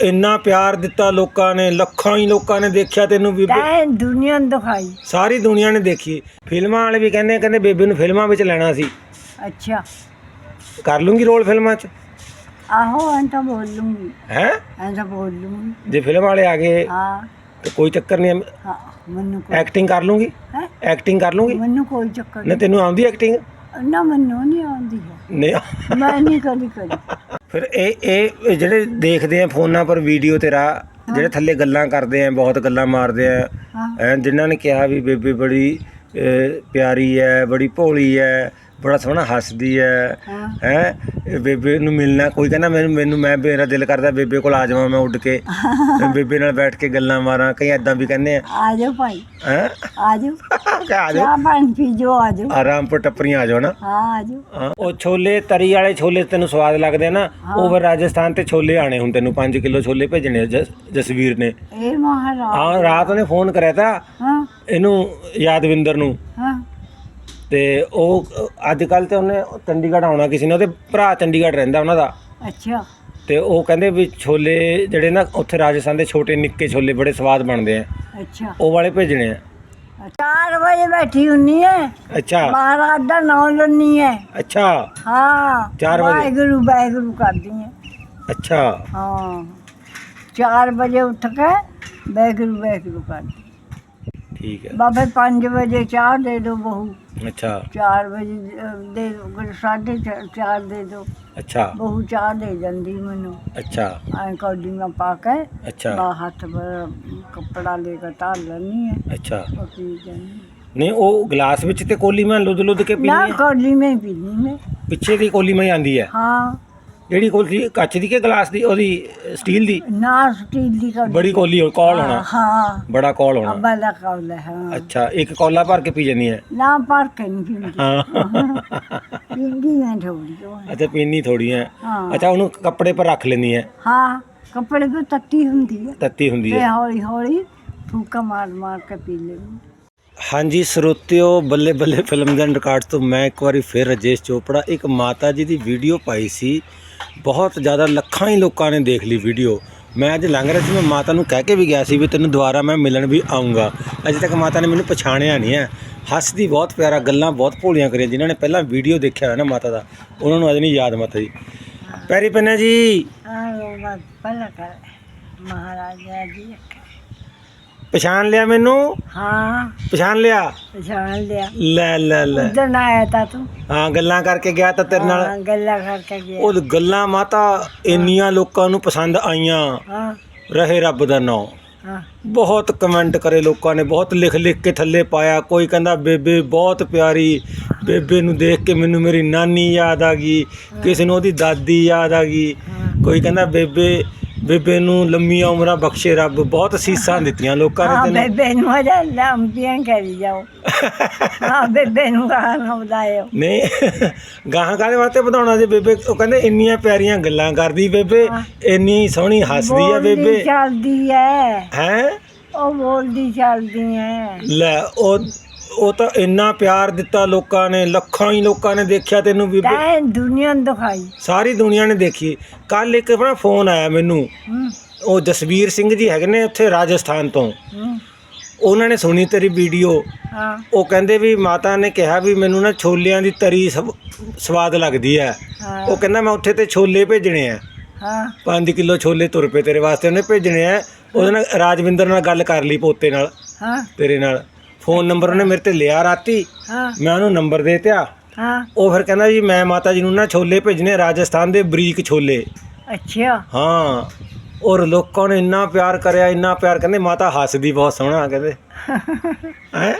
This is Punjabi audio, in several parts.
ਇੰਨਾ ਪਿਆਰ ਦਿੱਤਾ ਲੋਕਾਂ ਨੇ ਲੱਖਾਂ ਹੀ ਲੋਕਾਂ ਨੇ ਦੇਖਿਆ ਤੈਨੂੰ ਬੀਬੇ। ਤੈਂ ਦੁਨੀਆ ਨੂੰ ਦਿਖਾਈ। ਸਾਰੀ ਦੁਨੀਆ ਨੇ ਦੇਖੀ। ਫਿਲਮਾਂ ਵਾਲੇ ਵੀ ਕਹਿੰਦੇ ਕਹਿੰਦੇ ਬੇਬੇ ਨੂੰ ਫਿਲਮਾਂ ਵਿੱਚ ਲੈਣਾ ਸੀ। ਅੱਛਾ। ਕਰ ਲੂੰਗੀ ਰੋਲ ਫਿਲਮਾਂ 'ਚ? ਆਹੋ ਐਂ ਤਾਂ ਬੋਲ ਲੂੰਗੀ। ਹੈ? ਐਂ ਤਾਂ ਬੋਲ ਲੂੰਗੀ। ਜੇ ਫਿਲਮ ਵਾਲੇ ਆ ਗਏ ਹਾਂ। ਤੇ ਕੋਈ ਚੱਕਰ ਨਹੀਂ ਹਾਂ ਮੈਨੂੰ ਕੋਈ ਐਕਟਿੰਗ ਕਰ ਲੂੰਗੀ? ਹੈ? ਐਕਟਿੰਗ ਕਰ ਲੂੰਗੀ? ਮੈਨੂੰ ਕੋਈ ਚੱਕਰ ਨਾ ਤੈਨੂੰ ਆਉਂਦੀ ਐਕਟਿੰਗ? ਨਹੀਂ ਨਾ ਮੈਨੂੰ ਨਹੀਂ ਆਉਂਦੀ ਹੈ। ਨਹੀਂ ਮੈਂ ਨਹੀਂ ਕਦੀ ਕਰੀ। ਫਿਰ ਇਹ ਇਹ ਜਿਹੜੇ ਦੇਖਦੇ ਆ ਫੋਨਾਂ ਪਰ ਵੀਡੀਓ ਤੇਰਾ ਜਿਹੜੇ ਥੱਲੇ ਗੱਲਾਂ ਕਰਦੇ ਆ ਬਹੁਤ ਗੱਲਾਂ ਮਾਰਦੇ ਆ। ਹਾਂ। ਐ ਜਿਨ੍ਹਾਂ ਨੇ ਕਿਹਾ ਵੀ ਬੇਬੇ ਬੜੀ ਅਹ, ਪਿਆਰੀ ਹੈ ਬੜੀ ਭੋਲੀ ਹੈ ਬੜਾ ਸੋਹਣਾ ਹੱਸਦੀ ਹੈ। ਹਾਂ? ਬੇਬੇ ਨੂੰ ਮਿਲਣਾ ਕੋਈ ਕਹਿੰਦਾ ਮੈਨੂੰ ਮੈਨੂੰ ਮੈਂ ਮੇਰਾ ਦਿਲ ਕਰਦਾ ਬੇਬੇ ਕੋਲ ਆ ਜਾਵਾਂ ਮੈਂ ਉੱਡ ਕੇ। ਬੇਬੇ ਨਾਲ ਬੈਠ ਕੇ ਗੱਲਾਂ ਮਾਰਾਂ ਕਈ ਐਦਾਂ ਵੀ ਕਹਿੰਦੇ ਆ। ਆ ਜਾਓ ਭਾਈ। ਹੈ? ਆ ਜਾਓ। ਆ ਜਾਓ। ਪਾਣੀ ਪੀ ਜਾਓ ਆ ਜਾਓ। ਆਰਾਮਪੁਰ ਟੱਪਰੀਆਂ ਆ ਜਾਓ ਨਾ। ਹਾਂ ਆ ਜਾਓ। ਉਹ ਛੋਲੇ ਤਰੀ ਵਾਲੇ ਛੋਲੇ ਤੈਨੂੰ ਸਵਾਦ ਲੱਗਦੇ ਨਾ ਉਹ ਰਾਜਸਥਾਨ ਤੇ ਛੋਲੇ ਆਣੇ ਹੁਣ ਤੈਨੂੰ 5 ਕਿਲੋ ਛੋਲੇ ਭੇਜਣੇ ਜਸਵੀਰ ਨੇ। ਇਹ ਮਹਾਰਾਜ। ਹਾਂ ਰਾਤ ਉਹਨੇ ਫੋਨ ਕਰਿਆ ਤਾ। ਹਾਂ। ਇਹਨੂੰ ਯਾਦਵਿੰਦਰ ਨੂੰ। ਹਾਂ। ਤੇ ਉਹ ਅੱਜ ਕੱਲ ਤੇ ਉਹਨੇ ਚੰਡੀਗੜ੍ਹ ਆਉਣਾ ਕਿਸੇ ਨੇ ਉਹਦੇ ਭਰਾ ਚੰਡੀਗੜ੍ਹ ਰਹਿੰਦਾ ਉਹਨਾਂ ਦਾ। ਅੱਛਾ। ਤੇ ਉਹ ਕਹਿੰਦੇ ਵੀ ਛੋਲੇ ਜਿਹੜੇ ਨਾ ਉੱਥੇ ਰਾਜਸਥਾਨ ਦੇ ਛੋਟੇ ਨਿੱਕੇ ਛੋਲੇ ਬੜੇ ਸਵਾਦ ਬਣਦੇ ਆ। ਅੱਛਾ। ਉਹ ਵਾਲੇ ਭੇਜਣੇ ਆ। 4 ਵਜੇ ਬੈਠੀ ਹੁੰਨੀ ਹੈ ਅੱਛਾ। ਮਹਾਰਾਜ ਦਾ ਨਾਮ ਲੈਣੀ ਹੈ ਅੱਛਾ। ਹਾਂ ਚਾਰ ਵਜੇ? ਵਾਹਿਗੁਰੂ ਵਾਹਿਗੁਰੂ ਕਰਦੀ ਹੈ ਅੱਛਾ। ਹਾਂ। 4 ਵਜੇ ਉੱਠ ਕੇ ਵਾਹਿਗੁਰੂ ਵਾਹਿਗੁਰੂ ਕਰਦੀ ਠੀਕ ਹੈ ਬਾਬੇ 5 ਵਜੇ ਚਾਹ ਦੇ ਦਿਓ ਬਹੂ। ਅੱਛਾ। 4 ਵਜੇ ਅਹ, ਦੇ ਦਿਓ ਸਾਢੇ 4 ਦੇ ਦਿਓ ਅੱਛਾ। ਬਹੂ ਚਾਹ ਦੇ ਜਾਂਦੀ ਮੈਨੂੰ। ਅੱਛਾ। ਐਂ ਕੌਡੀ ਮੈਂ ਪਾ ਕੇ ਅੱਛਾ। ਬਾ ਹੱਥ ਪਰ ਕੱਪੜਾ ਲੈ ਕੇ ਧਾਰ ਲੈਣੀ ਹੈ ਅੱਛਾ। ਉਹ ਪੀ ਜਾਂਦੀ। ਨਹੀਂ ਉਹ ਗਲਾਸ ਵਿੱਚ ਤੇ ਕੋਲੀ ਮੈਂ ਲੁੱਦ ਲੁੱਦ ਕੇ ਪੀਣੀ ਨਾ ਹੈ ਕੌਡੀ ਮੈਂ ਪੀਣੀ ਮੈਂ। ਪਿੱਛੇ ਦੀ ਕੋਲੀ ਮੈਂ ਆਂਦੀ ਹੈ? ਹਾਂ। ਜਿਹੜੀ ਕੋਲੀ ਕੱਚ ਦੀ ਕਿ ਗਲਾਸ ਦੀ ਉਹਦੀ ਸਟੀਲ ਦੀ? ਨਾ ਸਟੀਲ ਦੀ ਕੌਡੀ ਬੜੀ ਕੋਲੀ ਹੋ ਕੌਲ ਹੋਣਾ। ਹਾਂ ਬੜਾ ਕੌਲ ਹੋਣਾ। ਅੱਬਾ ਦਾ ਕੌਲ ਹੈ ਹਾਂ। ਅੱਛਾ ਇੱਕ ਕੌਲਾ ਭਰ ਕੇ ਪੀ ਜਾਂਦੀ ਹੈ? ਨਾ ਪਰ ਕੇ ਨਹੀਂ ਪੀਂਦੀ। ਹਾਂ। ਪੀਂਦੀ ਮੈਂ ਥੋੜੀ ਅੱਛਾ ਪੀਣੀ ਥੋੜੀ ਹੈ। ਹਾਂ। ਅੱਛਾ ਉਹਨੂੰ ਕੱਪੜੇ ਪਰ ਰੱਖ ਲੈਂਦੀ ਹੈ? ਹਾਂ ਕੱਪੜੇ ਤੋਂ ਤੱਤੀ ਹੁੰਦੀ ਹੈ। ਤੱਤੀ ਹੁੰਦੀ ਤੇ ਹੈ ਹੌਲੀ ਹੌਲੀ ਫੂਕਾ ਮਾਰ ਮਾਰ ਕੇ ਪੀ ਲੈਂਦੀ। ਹਾਂਜੀ ਸਰੋਤਿਓ ਬੱਲੇ ਬੱਲੇ ਫਿਲਮ ਦੇ ਰਿਕਾਰਡ ਤੋਂ ਮੈਂ ਇੱਕ ਵਾਰੀ ਫਿਰ ਰਜੇਸ਼ ਚੋਪੜਾ ਇੱਕ ਮਾਤਾ ਜੀ ਦੀ ਵੀਡੀਓ ਪਾਈ ਸੀ। ਬਹੁਤ ਜ਼ਿਆਦਾ ਲੱਖਾਂ ਹੀ ਲੋਕਾਂ ਨੇ ਦੇਖ ਲਈ ਵੀਡੀਓ ਮੈਂ ਅੱਜ ਲੰਘ ਰਿਹਾ ਸੀ, ਮੈਂ ਮਾਤਾ ਨੂੰ ਕਹਿ ਕੇ ਵੀ ਗਿਆ ਸੀ ਵੀ ਤੈਨੂੰ ਦੁਬਾਰਾ ਮੈਂ ਮਿਲਣ ਵੀ ਆਉਂਗਾ ਅਜੇ ਤੱਕ ਮਾਤਾ ਨੇ ਮੈਨੂੰ ਪਛਾਣਿਆ ਨਹੀਂ ਹੈ। ਹੱਸਦੀ ਬਹੁਤ ਪਿਆਰਾ, ਗੱਲਾਂ ਬਹੁਤ ਭੋਲੀਆਂ ਕਰੀਆਂ, ਜਿਨ੍ਹਾਂ ਨੇ ਪਹਿਲਾਂ ਵੀਡੀਓ ਦੇਖਿਆ ਹੋਇਆ ਨਾ ਮਾਤਾ ਦਾ। ਉਹਨਾਂ ਨੂੰ ਅਜੇ ਨਹੀਂ ਯਾਦ ਮਾਤਾ ਜੀ। ਪੈਰੀ ਪੰਨਾ ਜੀ। ਹਾਂ ਪਹਿਲਾਂ ਕਰ। ਮਹਾਰਾਜਾ ਜੀ। ਪਛਾਣ ਲਿਆ ਮੈਨੂੰ? ਹਾਂ। ਪਛਾਣ ਲਿਆ? ਪਛਾਣ ਲਿਆ। ਲੈ ਲੈ ਲੈ। ਉਧਰ ਆਇਆ ਤਾ ਤੂੰ। ਹਾਂ ਗੱਲਾਂ ਕਰਕੇ ਗਿਆ ਤਾਂ ਤੇਰੇ ਨਾਲ। ਗੱਲਾਂ ਕਰਕੇ ਗਿਆ। ਉਹ ਗੱਲਾਂ ਮਾਤਾ ਇੰਨੀਆਂ ਲੋਕਾਂ ਨੂੰ ਪਸੰਦ ਆਈਆਂ। ਹਾਂ। ਰਹੇ ਰੱਬ ਦਾ ਨਾਮ ਹਾਂ। ਬਹੁਤ ਕਮੈਂਟ ਕਰੇ ਲੋਕਾਂ ਨੇ ਬਹੁਤ ਲਿਖ ਲਿਖ ਕੇ ਥੱਲੇ ਪਾਇਆ। ਕੋਈ ਕਹਿੰਦਾ ਬੇਬੇ ਬਹੁਤ ਪਿਆਰੀ। ਬੇਬੇ ਨੂੰ ਦੇਖ ਕੇ ਮੈਨੂੰ ਮੇਰੀ ਨਾਨੀ ਯਾਦ ਆ ਗਈ। ਕਿਸੇ ਨੂੰ ਉਹਦੀ ਦਾਦੀ ਯਾਦ ਆ ਗਈ। ਕੋਈ ਕਹਿੰਦਾ ਬੇਬੇ ਬੇਬੇ ਨੂੰ ਲੰਮੀਆਂ ਉਮਰਾਂ ਬਖਸ਼ੇ ਰੱਬ ਬਹੁਤ ਸੀਸਾਂ ਦਿੱਤੀਆਂ ਲੋਕਾਂ ਹਾਂ ਨੇ ਤੈਨੂੰ। ਬੇਬੇ ਨੂੰ ਅਜਾ ਲੰਬੀਆਂ ਕਰੀ ਜਾਓ। ਹਾਂ ਬੇਬੇ ਨੂੰ ਗਾਣਾ ਬੁਲਾਇਓ ਨਹੀਂ ਗਾਹਾਂ ਕਾਹਦੇ ਵਾਸਤੇ ਵਧਾਉਣਾ ਜੀ ਬੇਬੇ? ਉਹ ਕਹਿੰਦੇ ਇੰਨੀਆਂ ਪਿਆਰੀਆਂ ਗੱਲਾਂ ਕਰਦੀ ਬੇਬੇ ਇੰਨੀ ਸੋਹਣੀ ਹੱਸਦੀ ਆ ਬੋਲਦੀ ਬੇਬੇ ਚੱਲਦੀ ਹੈ ਹੈ? ਉਹ ਬੋਲਦੀ ਚੱਲਦੀ ਹੈ ਲੈ ਉਹ ਉਹ ਤਾਂ ਇੰਨਾ ਪਿਆਰ ਦਿੱਤਾ ਲੋਕਾਂ ਨੇ ਲੱਖਾਂ ਹੀ ਲੋਕਾਂ ਨੇ ਦੇਖਿਆ ਤੈਨੂੰ ਬੀਬੇ। ਤੈਂ ਦੁਨੀਆ ਨੂੰ ਦਿਖਾਈ। ਸਾਰੀ ਦੁਨੀਆ ਨੇ ਦੇਖੀ। ਕੱਲ ਇੱਕ ਆਪਣਾ ਫੋਨ ਆਇਆ ਮੈਨੂੰ। ਹੂੰ। ਉਹ ਜਸਵੀਰ ਸਿੰਘ ਜੀ ਹੈਗੇ ਨੇ ਉੱਥੇ ਰਾਜਸਥਾਨ ਤੋਂ। ਹੂੰ। ਉਹਨਾਂ ਨੇ ਸੁਣੀ ਤੇਰੀ ਵੀਡੀਓ। ਹਾਂ। ਉਹ ਕਹਿੰਦੇ ਵੀ ਮਾਤਾ ਨੇ ਕਿਹਾ ਵੀ ਮੈਨੂੰ ਨਾ ਛੋਲਿਆਂ ਦੀ ਤਰੀ ਸਵ- ਸਵਾਦ ਲੱਗਦੀ ਹੈ ਹਾਂ। ਉਹ ਕਹਿੰਦਾ ਮੈਂ ਉੱਥੇ ਤੇ ਛੋਲੇ ਭੇਜਣੇ ਆ ਹਾਂ। 5 ਕਿਲੋ ਛੋਲੇ ਤੁਰ ਪਏ ਤੇਰੇ ਵਾਸਤੇ ਉਹਨੇ ਭੇਜਣੇ ਆ ਉਹਦੇ ਨਾਲ ਰਾਜਵਿੰਦਰ ਨਾਲ ਗੱਲ ਕਰ ਲਈ ਪੋਤੇ ਨਾਲ। ਹਾਂ। ਤੇਰੇ ਨਾਲ। ਫੋਨ ਨੰਬਰ ਉਹਨੇ ਮੇਰੇ ਤੇ ਲਿਆ ਰਾਤੀ। ਹਾਂ। ਮੈਂ ਉਹਨੂੰ ਨੰਬਰ ਦੇ ਤਿਆ ਹਾਂ। ਉਹ ਫਿਰ ਕਹਿੰਦਾ ਜੀ ਮੈਂ ਮਾਤਾ ਜੀ ਨੂੰ ਨਾ ਛੋਲੇ ਭੇਜਣੇ ਰਾਜਸਥਾਨ ਦੇ ਬਰੀਕ ਛੋਲੇ। ਅੱਛਾ। ਹਾਂ। ਔਰ ਲੋਕਾਂ ਨੇ ਇੰਨਾ ਪਿਆਰ ਕਰਿਆ ਇੰਨਾ ਪਿਆਰ ਕਹਿੰਦੇ ਮਾਤਾ ਹੱਸਦੀ ਬਹੁਤ ਸੋਹਣਾ ਕਹਿੰਦੇ। ਹੈ?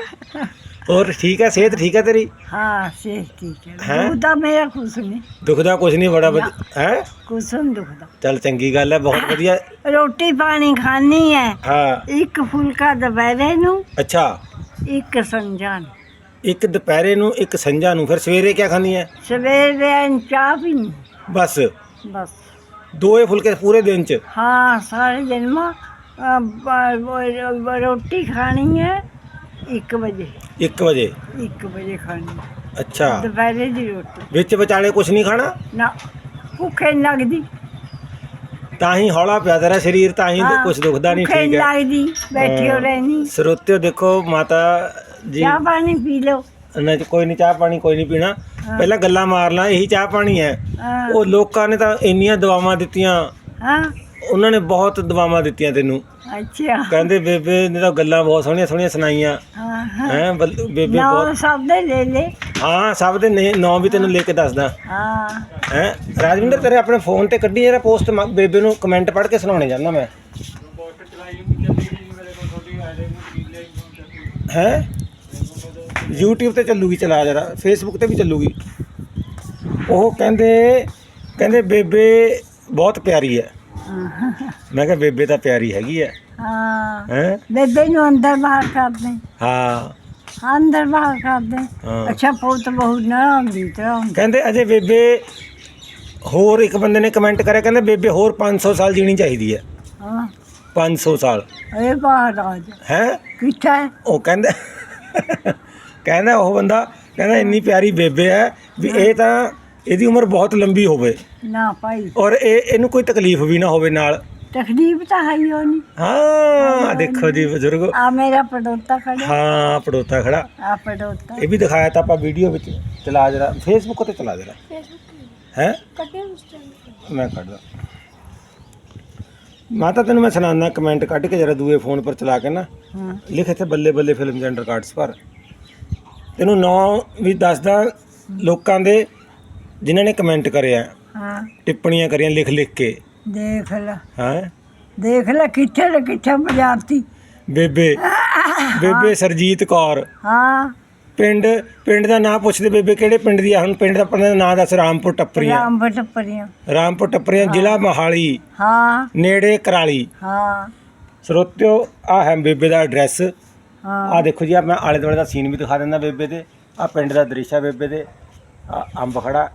ਹੋਰ ਠੀਕ ਹੈ ਸਿਹਤ ਠੀਕ ਹੈ ਤੇਰੀ? ਹਾਂ ਸੇ ਠੀਕ ਹੈ। ਹੈਂ? ਦੁਖਦਾ ਮੇਰਾ ਕੁਛ ਨਹੀਂ। ਦੁਖਦਾ ਕੁਝ ਨਹੀਂ ਬੜਾ ਹੈ? ਕੁਛ ਨਹੀਂ ਦੁਖਦਾ ਚੱਲ ਚੰਗੀ ਗੱਲ ਹੈ ਬਹੁਤ ਵਧੀਆ। ਰੋਟੀ ਪਾਣੀ ਖਾਣੀ ਹੈ। ਹਾਂ। ਇੱਕ ਫੁਲਕਾ ਦੁਪਹਿਰੇ ਨੂੰ ਅੱਛਾ। ਇੱਕ ਸੰਜਾਂ ਨੂੰ। ਇੱਕ ਦੁਪਹਿਰੇ ਨੂੰ ਇੱਕ ਸੰਝਾ ਨੂੰ। ਫਿਰ ਸਵੇਰੇ ਕੀ ਖਾਂਦੀ ਹੈ ਸਵੇਰੇ ਚਾਹ ਪੀਣੀ ਬਸ। ਬਸ। ਦੋਏ ਫੁਲਕੇ ਪੂਰੇ ਦਿਨ ਚ? ਹਾਂ ਸਾਰੇ ਦਿਨ ਮਾ ਰੋਟੀ ਖਾਣੀ ਹੈ 1 ਵਜੇ। 1 ਵਜੇ? 1 ਵਜੇ ਖਾਣੀ। ਹੈ। ਅੱਛਾ। ਦੁਪਹਿਰੇ ਦੀ ਰੋਟੀ। ਵਿੱਚ ਵਿਚਾਲੇ ਕੁਝ ਨਹੀਂ ਖਾਣਾ? ਨਾ ਭੁੱਖੇ ਨੀ ਲੱਗਦੀ। ਤਾਂ ਹੀ ਹੌਲਾ ਪਿਆ ਤੇਰਾ ਸਰੀਰ ਤਾਂ ਹੀ ਹਾਂ, ਕੁਝ ਦੁਖਦਾ ਨਹੀਂ ਭੁੱਖ ਠੀਕ ਹੈ। ਲੱਗਦੀ ਬੈਠੀ ਹੋ। ਰਹਿਣੀ। ਸਰੋਤਿਓ ਦੇਖੋ ਮਾਤਾ ਜੀ। ਚਾਹ ਪਾਣੀ ਪੀ ਲਓ। ਚ ਕੋਈ ਨਹੀਂ ਚਾਹ ਪਾਣੀ ਕੋਈ ਨਹੀਂ ਪੀਣਾ। ਹਾਂ। ਪਹਿਲਾਂ ਗੱਲਾਂ ਮਾਰਨਾ ਇਹੀ ਚਾਹ ਪਾਣੀ ਹੈ। ਹਾਂ। ਉਹ ਲੋਕਾਂ ਨੇ ਤਾਂ ਇੰਨੀਆਂ ਦਵਾਵਾਂ ਦਿੱਤੀਆਂ। ਹਾਂ। ਉਹਨਾਂ ਨੇ ਬਹੁਤ ਦਵਾਵਾਂ ਦਿੱਤੀਆਂ ਤੈਨੂੰ। ਅੱਛਾ। ਕਹਿੰਦੇ ਬੇਬੇ ਨੇ ਤਾਂ ਗੱਲਾਂ ਬਹੁਤ ਸੋਹਣੀਆਂ ਸੋਹਣੀਆਂ ਸੁਣਾਈਆਂ। ਹਾਂ। ਹਾਂ। ਬੇਬੇ ਨਾ ਬਹੁਤ ਸਭ ਦੇ ਲੈ ਲੈ। ਹਾਂ ਸਭ ਦੇ ਨੇ ਨਾਂ ਵੀ ਤੈਨੂੰ ਲੈ ਕੇ ਦੱਸਦਾ। ਹਾਂ। ਹੈ ਰਾਜਵਿੰਦਰ ਤੇਰੇ ਆਪਣੇ ਫੋਨ ਤੇ ਕੱਢੀ ਜਿਹੜਾ ਪੋਸਟ ਬੇਬੇ ਨੂੰ ਕਮੈਂਟ ਪੜ੍ਹ ਕੇ ਸੁਣਾਉਣੇ ਜਾਂਦਾ ਮੈਂ। ਹੈ? YouTube ਤੇ ਚੱਲੂਗੀ ਚਲਾ ਜਰਾ। Facebook ਤੇ ਵੀ ਚੱਲੂਗੀ। ਉਹ ਕਹਿੰਦੇ ਕਹਿੰਦੇ ਬੇਬੇ ਬਹੁਤ ਪਿਆਰੀ ਹਾਂ, ਮੈਂ ਕਿਹਾ ਬੇਬੇ ਤਾਂ ਪਿਆਰੀ ਹੈਗੀ ਹੈ। ਹਾਂ। ਹੈ? ਬੇਬੇ ਨੂੰ ਅੰਦਰ ਬਾਹਰ ਕਰਦੇ ਹਾਂ। ਅੰਦਰ ਬਾਹਰ ਕਰਦੇ। ਅੱਛਾ ਪੁੱਤ ਬਹੁਤ ਨਾ ਆਉਂਦੀ ਤਰ੍ਹਾਂ ਕਹਿੰਦੇ ਅਜੇ ਬੇਬੇ ਹੋਰ ਇੱਕ ਬੰਦੇ ਨੇ ਕਮੈਂਟ ਕਰਿਆ ਕਹਿੰਦੇ ਬੇਬੇ ਹੋਰ 500 ਸਾਲ ਜੀਣੀ ਚਾਹੀਦੀ ਹੈ। ਹਾਂ। 500 ਸਾਲ। ਇਹ ਬਾਹਰ ਆ ਜਾ। ਹੈ? ਕਿੱਥੇ? ਉਹ ਕਹਿੰਦਾ ਕਹਿੰਦਾ ਉਹ ਬੰਦਾ ਕਹਿੰਦਾ ਇੰਨੀ ਪਿਆਰੀ ਬੇਬੇ ਹੈ ਵੀ ਇਹ ਤਾਂ ਇਹਦੀ ਉਮਰ ਬਹੁਤ ਲੰਬੀ ਹੋਵੇ। ਨਾ ਭਾਈ। ਔਰ ਇਹ ਇਹਨੂੰ ਕੋਈ ਤਕਲੀਫ ਵੀ ਨਾ ਹੋਵੇ ਨਾਲ। ਤਕਲੀਫ ਤਾਂ ਹੈ ਹੀ ਨਹੀਂ ਹਾਂ ਦੇਖੋ ਜੀ ਬਜ਼ੁਰਗ। ਆ ਮੇਰਾ ਪੜੋਤਾ ਖੜਾ। ਹਾਂ ਪੜੋਤਾ ਖੜਾ। ਆ ਪੜੋਤਾ। ਇਹ ਵੀ ਦਿਖਾਇਆ ਤਾਂ ਆਪਾਂ ਵੀਡੀਓ ਵਿੱਚ। ਚਲਾ ਜਰਾ ਫੇਸਬੁੱਕ ਤੇ ਚਲਾ ਜਰਾ। ਹੈ? ਮੈਂ ਕੱਢਦਾ ਮਾਤਾ ਤੈਨੂੰ ਮੈਂ ਸੁਣਾਉਣਾ ਕਮੈਂਟ ਕੱਢ ਕੇ ਜਰਾ ਦੂਏ ਫੋਨ ਪਰ ਚਲਾ ਕੇ ਨਾ। ਹਾਂ। ਲਿਖ ਇੱਥੇ ਬੱਲੇ ਬੱਲੇ ਫਿਲਮ ਜੈਂਡ ਰਿਕਾਰਡਸ ਪਰ। ਤੈਨੂੰ ਨਾਂ ਵੀ ਦੱਸਦਾ ਲੋਕਾਂ ਦੇ ਜਿਨ੍ਹਾਂ ਨੇ ਕਮੈਂਟ ਕਰਿਆ। ਹਾਂ। ਟਿੱਪਣੀਆਂ ਕਰੀਆਂ ਲਿਖ ਲਿਖ ਕੇ। ਦੇਖ ਲੈ। ਹਾਂ? ਦੇਖ ਲੈ ਕਿੱਥੇ ਤੇ ਕਿੱਥੇ ਬਜਾਰਤੀ ਬੇਬੇ ਬੇਬੇ ਸਰਜੀਤ ਕੌਰ। ਹਾਂ। ਪਿੰਡ ਪਿੰਡ ਦਾ ਨਾਂ ਪੁੱਛਦੇ ਬੇਬੇ ਕਿਹੜੇ ਪਿੰਡ ਦੀ ਆ? ਹੁਣ ਪਿੰਡ ਦਾ ਆਪਣਾ ਨਾਂ ਦੱਸ ਰਾਮਪੁਰ ਟੱਪਰੀਆਂ। ਰਾਮ ਬਟਪਰੀਆਂ ਰਾਮਪੁਰ ਟੱਪਰੀਆਂ ਜ਼ਿਲ੍ਹਾ ਮੋਹਾਲੀ। ਹਾਂ। ਨੇੜੇ ਕਰਾਲੀ। ਹਾਂ। ਸਰੋਤਿਓ ਆ ਹੈ ਬੇਬੇ ਦਾ ਐਡਰੈਸ। ਹਾਂ। ਆ ਦੇਖੋ ਜੀ ਆ ਮੈਂ ਆਲੇ ਦੁਆਲੇ ਦਾ ਸੀਨ ਵੀ ਦਿਖਾ ਦਿੰਦਾ ਬੇਬੇ ਦੇ। ਆ ਪਿੰਡ ਦਾ ਦ੍ਰਿਸ਼ ਆ ਬੇਬੇ ਦੇ। ਆ ਅੰਬ ਖੜਾ।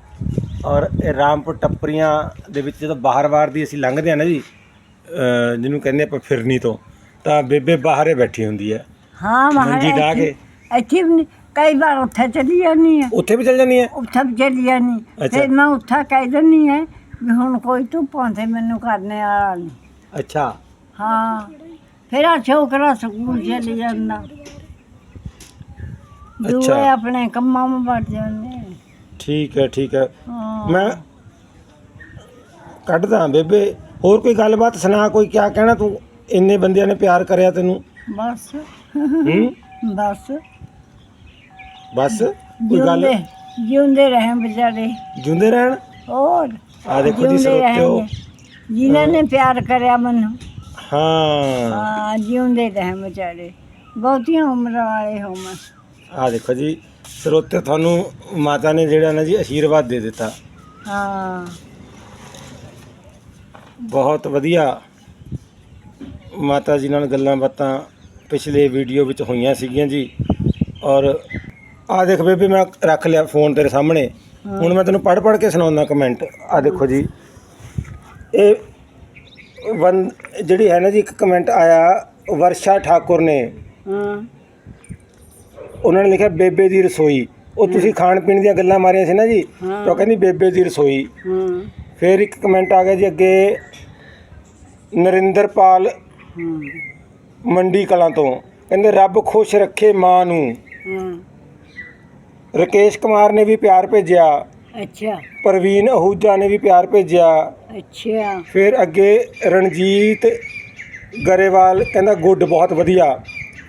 ਔਰ ਇਹ ਰਾਮਪੁਰ ਟੱਪਰੀਆਂ ਦੇ ਵਿੱਚ ਜਦੋਂ ਬਾਹਰ-ਬਾਹਰ ਦੀ ਅਸੀਂ ਲੰਘਦੇ ਆ ਨਾ ਜੀ ਅਹ ਜਿਹਨੂੰ ਕਹਿੰਦੇ ਆਪਾਂ ਫਿਰਨੀ ਤੋਂ ਤਾਂ ਬੇਬੇ ਬਾਹਰੇ ਬੈਠੀ ਹੁੰਦੀ ਹੈ। ਹਾਂ ਮੰਜੀ ਡਾਹ ਮਹਾਰਾਜ ਕੇ। ਇੱਥੇ ਵੀ ਨੀ- ਕਈ ਵਾਰ ਉੱਥੇ ਚਲੀ ਜਾਂਦੀ ਹੈ। ਉੱਥੇ ਵੀ ਚਲ ਜਾਂਦੀ ਹੈ? ਉੱਥੇ ਵੀ ਚਲੀ ਜਾਂਦੀ ਅੱਛਾ। ਫਿਰ ਮੈਂ ਉੱਥੇ ਕਹਿ ਦਿੰਦੀ ਹੈ ਵੀ ਹੁਣ ਕੋਈ ਤੂੰ ਪਾਉਂਦੇ ਮੈਨੂੰ ਕਰਨੇ ਵਾਲਾ ਨਹੀਂ। ਅੱਛਾ। ਹਾਂ ਫਿਰ ਆ ਛੋਕਰਾ ਸਕੂਲ ਚਲੀ ਜਾਂਦਾ। ਦੂਏ ਆਪਣੇ ਕੰਮਾਂ ਨੂੰ ਵੜ ਜਾਂਦੇ। ਠੀਕ ਹੈ ਠੀਕ ਹੈ। ਹਾਂ। ਮੈਂ ਕੱਢਦਾ ਬੇਬੇ। ਹੋਰ ਕੋਈ ਗੱਲਬਾਤ ਸੁਣਾ ਕੋਈ ਕਿਆ ਕਹਿਣਾ ਤੂੰ? ਇੰਨੇ ਬੰਦਿਆਂ ਨੇ ਪਿਆਰ ਕਰਿਆ ਤੈਨੂੰ। ਬਸ। ਹੂੰ? ਬਸ। ਬਸ? ਕੋਈ ਗੱਲ ਜਿਉਂਦੇ ਜਿਉਂਦੇ ਰਹੇ ਵਿਚਾਰੇ। ਜਿਉਂਦੇ ਰਹਿਣ? ਹੋਰ ਆ ਦੇਖੋ ਜੀ ਜਿਉਂਦੇ ਸਰੋਤਿਓ ਰਹਿਣਗੇ। ਜਿਨ੍ਹਾਂ ਨੇ ਪਿਆਰ ਕਰਿਆ ਮੈਨੂੰ। ਹਾਂ। ਹਾਂ ਜਿਉਂਦੇ ਰਹੇ ਵਿਚਾਰੇ। ਬਹੁਤੀਆਂ ਉਮਰਾਂ ਵਾਲੇ ਹੋਣ ਆ ਦੇਖੋ ਜੀ ਸਰੋਤੇ ਤੁਹਾਨੂੰ ਮਾਤਾ ਨੇ ਜਿਹੜਾ ਨਾ ਜੀ ਆਸ਼ੀਰਵਾਦ ਦੇ ਦਿੱਤਾ। ਹਾਂ। ਬਹੁਤ ਵਧੀਆ ਮਾਤਾ ਜੀ ਨਾਲ ਗੱਲਾਂ ਬਾਤਾਂ ਪਿਛਲੇ ਵੀਡੀਓ ਵਿੱਚ ਹੋਈਆਂ ਸੀਗੀਆਂ ਜੀ। ਔਰ ਆ ਦੇਖ ਬੇਬੇ ਮੈਂ ਰੱਖ ਲਿਆ ਫੋਨ ਤੇਰੇ ਸਾਹਮਣੇ। ਹੁਣ ਮੈਂ ਤੈਨੂੰ ਪੜ੍ਹ ਪੜ੍ਹ ਕੇ ਸੁਣਾਉਂਦਾ ਕਮੈਂਟ ਆ ਦੇਖੋ ਜੀ। ਇਹ ਵਨ ਜਿਹੜੀ ਹੈ ਨਾ ਜੀ ਇੱਕ ਕਮੈਂਟ ਆਇਆ ਵਰਸ਼ਾ ਠਾਕੁਰ ਨੇ। ਹਾਂ। ਉਹਨਾਂ ਨੇ ਲਿਖਿਆ ਬੇਬੇ ਦੀ ਰਸੋਈ। ਉਹ ਤੁਸੀਂ ਖਾਣ ਪੀਣ ਦੀਆਂ ਗੱਲਾਂ ਮਾਰੀਆਂ ਸੀ ਨਾ ਜੀ ਹਾਂ। ਤਾਂ ਉਹ ਕਹਿੰਦੀ ਬੇਬੇ ਦੀ ਰਸੋਈ। ਹਾਂ। ਫਿਰ ਇੱਕ ਕਮੈਂਟ ਆ ਗਿਆ ਜੀ ਅੱਗੇ ਨਰਿੰਦਰਪਾਲ ਹਾਂ। ਮੰਡੀ ਕਲਾਂ ਤੋਂ। ਕਹਿੰਦੇ ਰੱਬ ਖੁਸ਼ ਰੱਖੇ ਮਾਂ ਨੂੰ। ਹਾਂ। ਰਕੇਸ਼ ਕੁਮਾਰ ਨੇ ਵੀ ਪਿਆਰ ਭੇਜਿਆ। ਅੱਛਾ। ਪ੍ਰਵੀਨ ਅਹੂਜਾ ਨੇ ਵੀ ਪਿਆਰ ਭੇਜਿਆ। ਅੱਛਾ। ਫਿਰ ਅੱਗੇ ਰਣਜੀਤ ਗਰੇਵਾਲ ਕਹਿੰਦਾ ਗੁੱਡ ਬਹੁਤ ਵਧੀਆ।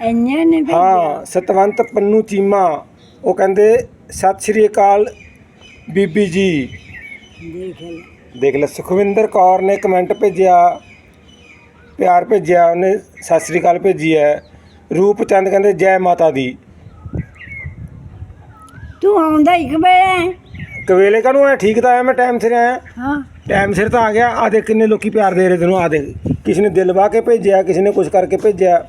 ਇੰਨੇ ਨੇ ਹਾਂ ਸਤਵੰਤ ਪੰਨੂ ਚੀਮਾ ਉਹ ਕਹਿੰਦੇ ਸਤਿ ਸ਼੍ਰੀ ਅਕਾਲ ਬੀਬੀ ਜੀ। ਦੇਖ ਲੈ। ਦੇਖ ਲੈ ਸੁਖਵਿੰਦਰ ਕੌਰ ਨੇ ਕਮੈਂਟ ਭੇਜਿਆ ਪਿਆਰ ਭੇਜਿਆ ਉਹਨੇ ਸਤਿ ਸ੍ਰੀ ਅਕਾਲ ਭੇਜੀ ਹੈ। ਰੂਪ ਚੰਦ ਕਹਿੰਦੇ ਜੈ ਮਾਤਾ ਦੀ। ਤੂੰ ਆਉਂਦਾ ਇੱਕ ਵੇਲੇ ਕਵੇਲੇ ਕਨੂੰ ਆਇਆ ਠੀਕ ਤਾਂ ਆਇਆ ਮੈਂ ਟਾਈਮ ਸਿਰ ਆਇਆ। ਹਾਂ। ਟਾਈਮ ਸਿਰ ਤਾਂ ਆ ਗਿਆ। ਆ ਦੇਖ ਕਿੰਨੇ ਲੋਕੀ ਪਿਆਰ ਦੇ ਰਹੇ ਤੈਨੂੰ ਆ ਦੇਖ। ਕਿਸੇ ਨੇ ਦਿਲ ਵਾ ਕੇ ਭੇਜਿਆ ਕਿਸੇ ਨੇ ਕੁਝ ਕਰਕੇ ਭੇਜਿਆ।